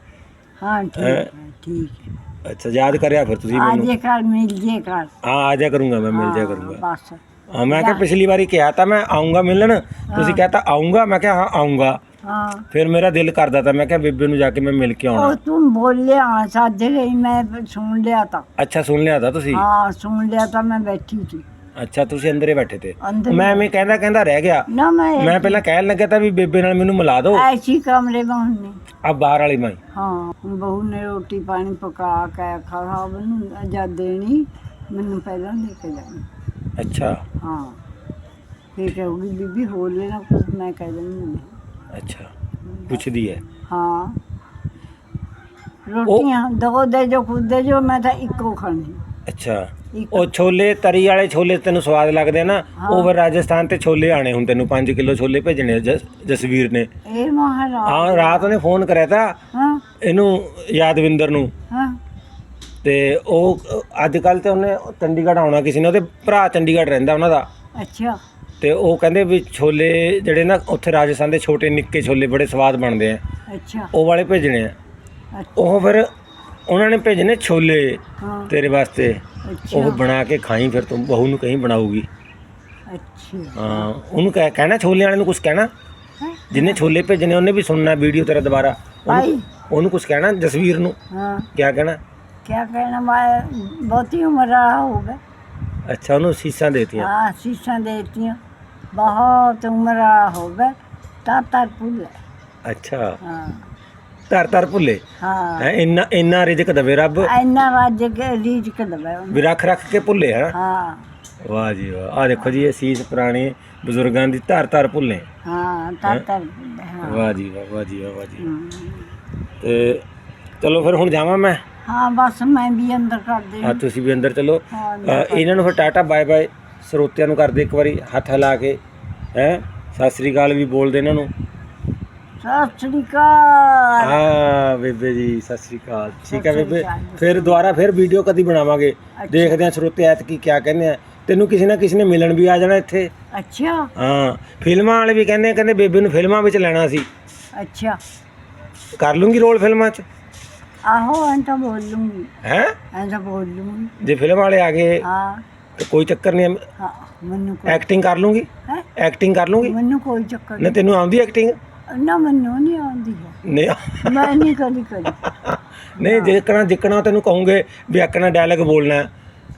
ਹਾਂ ਠੀਕ ਹੈਂ? ਹੈ ਠੀਕ ਹੈ। ਅੱਛਾ ਯਾਦ ਕਰਿਆ ਫਿਰ ਤੁਸੀਂ ਆ ਮੈਨੂੰ। ਜੇ ਘਰ ਮਿਲ ਜੇ ਘਰ ਹਾਂ ਆ ਜਾ ਕਰੂੰਗਾ ਮੈਂ ਮਿਲ ਜਾ ਹਾਂ, ਕਰੂੰਗਾ। ਬਸ। ਹਾਂ ਮੈਂ ਕਿਹਾ ਪਿਛਲੀ ਵਾਰੀ ਕਿਹਾ ਤਾਂ ਮੈਂ ਆਉਂਗਾ ਮਿਲਣ। ਤੁਸੀਂ ਕਹਤਾ ਆਉਂਗਾ ਮੈਂ ਕਿਹਾ ਹਾਂ ਆਉਂਗਾ ਹਾਂ। ਫਿਰ ਮੇਰਾ ਦਿਲ ਕਰਦਾ ਤਾਂ ਮੈਂ ਕਿਹਾ ਬੇਬੇ ਨੂੰ ਜਾ ਕੇ ਮੈਂ ਮਿਲ ਕੇ ਆਉਣਾ। ਉਹ ਤੂੰ ਬੋਲਿਆ ਸੱਜ ਗਈ ਮੈਂ ਸੁਣ ਲਿਆ ਤਾਂ। ਅੱਛਾ ਸੁਣ ਲਿਆ ਤਾਂ ਤੁਸੀਂ? ਹਾਂ ਸੁਣ ਲਿਆ ਤਾਂ ਮੈਂ ਬੈਠੀ ਸੀ। ਅੱਛਾ ਤੁਸੀਂ ਅੰਦਰੇ ਬੈਠੇ ਤੇ। ਅੰਦਰ। ਮੈਂ ਐਵੇਂ ਕਹਿੰਦਾ ਕਹਿੰਦਾ ਰਹਿ ਗਿਆ। ਨਾ ਮੈਂ ਮੈਂ ਪਹਿਲਾਂ ਕਹਿਣ ਲੱਗਾ ਤਾਂ ਵੀ ਬੇਬੇ ਨਾਲ ਮੈਨੂੰ ਮਿਲਾ ਦਿਓ। ਐਸੀ ਕਮਰੇ ਬਣਨੇ ਆ ਬਾਹਰ ਵਾਲੀ ਮਾਈ ਹਾਂ ਬਹੂ ਨੇ ਰੋਟੀ ਪਾਣੀ ਪਕਾ ਕੇ ਖਾ ਮੈਨੂੰ ਜਦ ਦੇਣੀ ਮੈਨੂੰ ਪਹਿਲਾਂ ਦੇ ਕੇ ਜਾਣੀ। ਅੱਛਾ। ਹਾਂ। ਫਿਰ ਕਹੂਗੀ ਬੀਬੀ ਹੋ ਲੈਣਾ ਕੁਝ ਮੈਂ ਕਹਿ ਦਿੰਦੀ ਅੱਛਾ ਪੁੱਛਦੀ ਹੈ। ਹਾਂ। ਰੋਟੀਆਂ ਦੋ ਦੇ ਜੋ ਖੁਦ ਦੇ ਜੋ ਮੈਂ ਤਾਂ ਇੱਕੋ ਖਾਣੀ ਅੱਛਾ। ਇੱਕ ਉਹ ਛੋਲੇ ਤਰੀ ਵਾਲੇ ਛੋਲੇ ਤੈਨੂੰ ਸਵਾਦ ਲੱਗਦੇ ਨਾ। ਉਹ ਫਿਰ ਰਾਜਸਥਾਨ ਤੇ ਛੋਲੇ ਆਣੇ ਹੁਣ ਤੈਨੂੰ 5 ਕਿਲੋ ਛੋਲੇ ਭੇਜਣੇ ਆ ਜਸ- ਜਸਵੀਰ ਨੇ। ਇਹ ਮਹਾਰਾਜ। ਹਾਂ ਰਾਤ ਉਹਨੇ ਫੋਨ ਕਰਿਆ ਤਾ ਹਾਂ। ਇਹਨੂੰ ਯਾਦਵਿੰਦਰ ਨੂੰ। ਹਾਂ। ਤੇ ਉਹ ਅੱਜ ਕੱਲ ਤੇ ਉਹਨੇ ਚੰਡੀਗੜ੍ਹ ਆਉਣਾ ਕਿਸੇ ਨੇ ਉਹਦੇ ਭਰਾ ਚੰਡੀਗੜ੍ਹ ਰਹਿੰਦਾ ਉਹਨਾਂ ਦਾ। ਅੱਛਾ। ਤੇ ਉਹ ਕਹਿੰਦੇ ਵੀ ਛੋਲੇ ਜਿਹੜੇ ਨਾ ਉੱਥੇ ਰਾਜਸਥਾਨ ਦੇ ਛੋਟੇ ਨਿੱਕੇ ਛੋਲੇ ਬੜੇ ਸਵਾਦ ਬਣਦੇ ਆ ਅੱਛਾ ਉਹ ਵਾਲੇ ਭੇਜਣੇ ਆ ਅੱਛਾ ਉਹ ਫਿਰ ਉਹਨਾਂ ਨੇ ਭੇਜਣੇ ਛੋਲੇ ਹਾਂ ਤੇਰੇ ਵਾਸਤੇ ਅੱਛਾ ਉਹ ਬਣਾ ਕੇ ਖਾਈ ਫਿਰ ਤੂੰ ਬਹੂ ਨੂੰ ਕਹੀਂ ਬਣਾਉਗੀ ਅੱਛਾ ਹਾਂ ਉਹਨੂੰ ਕਹਿ ਕਹਿਣਾ ਛੋਲੇ ਵਾਲੇ ਨੂੰ ਕੁਝ ਕਹਿਣਾ ਹੈਂ? ਜਿੰਨੇ ਛੋਲੇ ਭੇਜਣੇ ਉਹਨੇ ਵੀ ਸੁਣਨਾ ਵੀਡੀਓ ਤੇਰਾ ਦੁਬਾਰਾ ਭਾਈ ਉਹਨੂੰ ਉਹਨੂੰ ਕੁਝ ਕਹਿਣਾ ਜਸਵੀਰ ਨੂੰ ਹਾਂ ਕਿਆ ਕਹਿਣਾ क्या कहना मैं बहुत ही उम्र रहा होगा ਅੱਛਾ ਉਹਨੂੰ ਸੀਸਾਂ ਦੇਤੀਆਂ हाँ शीशा देती हूँ ਬਹੁਤ ਉਮਰਾ ਹੋਵੇ ਤਾਂ ਤਰ ਭੁੱਲੇ। ਅੱਛਾ। ਹਾਂ। ਤਰ ਤਰ ਭੁੱਲੇ? ਹਾਂ। ਇੰਨਾ ਇੰਨਾ ਰਿਜਕ ਦਵੇ ਰੱਬ? ਇੰਨਾ ਰਾਜਕ ਰੀਜਕ ਦਵੇ ਵੀ ਰੱਖ ਕੇ ਭੁੱਲੇ ਹੈ? ਹਾਂ। ਵਾਹ ਜੀ ਵਾਹ। ਆ ਦੇਖੋ ਜੀ ਇਹ ਸੀਸ ਪੁਰਾਣੇ ਬਜ਼ੁਰਗਾਂ ਦੀ ਧਾਰ ਧਾਰ ਭੁੱਲੇ। ਹਾਂ ਧਾਰ ਧਾਰ ਵਾਹ ਜੀ ਵਾਹ ਵਾਹ ਜੀ ਵਾਹ ਜੀ। ਤੇ ਚਲੋ ਫਿਰ ਹੁਣ ਜਾਵਾਂ ਮੈਂ? ਹਾਂ ਬਸ ਮੈਂ ਵੀ ਅੰਦਰ ਕਰ ਦੇ ਹਾਂ ਤੁਸੀਂ ਵੀ ਅੰਦਰ ਚਲੋ। ਇਹਨਾਂ ਨੂੰ ਫਿਰ ਟਾਟਾ ਬਾਏ ਬਾਏ। ਸਰੋਤਿਆਂ ਨੂੰ ਕਰਦੇ ਇੱਕ ਵਾਰੀ ਹੱਥ ਹਿਲਾ ਕੇ ਹੈ? ਸਤਿ ਸ੍ਰੀ ਅਕਾਲ ਵੀ ਬੋਲਦੇ ਇਹਨਾਂ ਨੂੰ ਸਤਿ ਸ੍ਰੀ ਅਕਾਲ। ਹਾਂ ਬੇਬੇ ਜੀ ਸਤਿ ਸ੍ਰੀ ਅਕਾਲ। ਠੀਕ ਹੈ ਬੇਬੇ। ਫਿਰ ਦੁਬਾਰਾ ਫਿਰ ਵੀਡੀਓ ਕਦੀ ਬਣਾਵਾਂਗੇ। ਦੇਖਦੇ ਆ ਸਰੋਤੇ ਐਤ ਕੀ ਕਿਆ ਕਹਿੰਦੇ ਆ। ਤੈਨੂੰ ਕਿਸੇ ਨਾ ਕਿਸੇ ਨੇ ਮਿਲਣ ਵੀ ਆ ਜਾਣਾ ਇੱਥੇ। ਅੱਛਾ। ਹਾਂ ਫਿਲਮਾਂ ਵਾਲੇ ਵੀ ਕਹਿੰਦੇ ਆ, ਕਹਿੰਦੇ ਬੇਬੇ ਨੂੰ ਫਿਲਮਾਂ ਵਿੱਚ ਲੈਣਾ ਸੀ। ਅੱਛਾ। ਕਰ ਲੂੰਗੀ ਰੋਲ ਫਿਲਮਾਂ 'ਚ? ਆਹੋ ਐਂ ਤਾਂ ਬੋਲ ਲੂੰਗੀ ਹੈ? ਐਂ ਤਾਂ ਬੋਲ ਲੂੰਗੀ ਜੇ ਫਿਲਮ ਵਾਲੇ ਆ ਗਏ। ਹਾਂ। ਤੇ ਕੋਈ ਚੱਕਰ ਨਹੀਂ ਹਾਂ। ਮੈਨੂੰ ਕੋਈ ਐਕਟਿੰਗ ਕਰ ਲੂੰਗੀ। ਹੈ? ਐਕਟਿੰਗ ਕਰ ਲੂੰਗੀ। ਮੈਨੂੰ ਕੋਈ ਚੱਕਰ ਨਾ ਤੈਨੂੰ ਆਉਂਦੀ ਐਕਟਿੰਗ? ਨਹੀਂ ਨਾ ਮੈਨੂੰ ਨਹੀਂ ਆਉਂਦੀ ਹੈ। ਨਹੀਂ। ਮੈਂ ਨਹੀਂ ਕਦੀ ਕਰੀ ਨਹੀਂ ਜਿੱਕਣਾ ਜਿੱਕਣਾ ਤੈਨੂੰ ਕਹੂੰਗੇ ਵੀ ਆਕਣਾ ਡਾਇਲੌਗ ਬੋਲਣਾ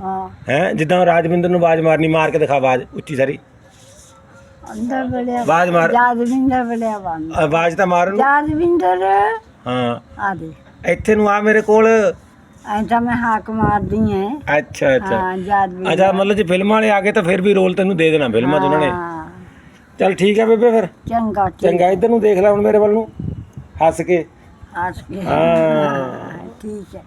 ਹਾਂ। ਹੈ। ਜਿੱਦਾਂ ਰਾਜਵਿੰਦਰ ਨੂੰ ਆਵਾਜ਼ ਮਾਰਨੀ ਮਾਰ ਕੇ ਦਿਖਾ ਆਵਾਜ਼ ਉੱਚੀ ਸਾਰੀ। ਅੰਦਰ ਬੜਿਆ ਆਵਾਜ਼ ਮਾਰ। ਯਾਦਵਿੰਦਰ ਬੜਿਆ ਬੰਦ ਆਵਾਜ਼ ਤਾਂ ਮਾਰਨ ਯਾਦਵਿੰਦਰ ਹਾਂ। ਆ ਦੇ। ਇੱਥੇ ਨੂੰ ਆ ਮੇਰੇ ਕੋਲ। ਐਂ ਤਾਂ ਮੈਂ ਹਾਕ ਮਾਰਦੀ ਐ। ਅੱਛਾ ਅੱਛਾ। ਹਾਂ ਯਾਦਵਿੰਦਰ ਅੱਛਾ ਮਤਲਬ ਜੇ ਫਿਲਮਾਂ ਵਾਲੇ ਆ ਗਏ ਤਾਂ ਫਿਰ ਵੀ ਰੋਲ ਤੈਨੂੰ ਦੇ ਦੇਣਾ ਫਿਲਮਾਂ 'ਚ ਉਹਨਾਂ ਨੇ। ਹਾਂ। ਚੱਲ ਠੀਕ ਹੈ ਬੇਬੇ ਫਿਰ। ਚੰਗਾ ਠੀਕ। ਚੰਗਾ ਇੱਧਰ ਨੂੰ ਦੇਖ ਲੈ ਹੁਣ ਮੇਰੇ ਵੱਲ ਨੂੰ। ਹੱਸ ਕੇ। ਆਸ ਕੇ। ਹਾਂ ਠੀਕ ਹੈ।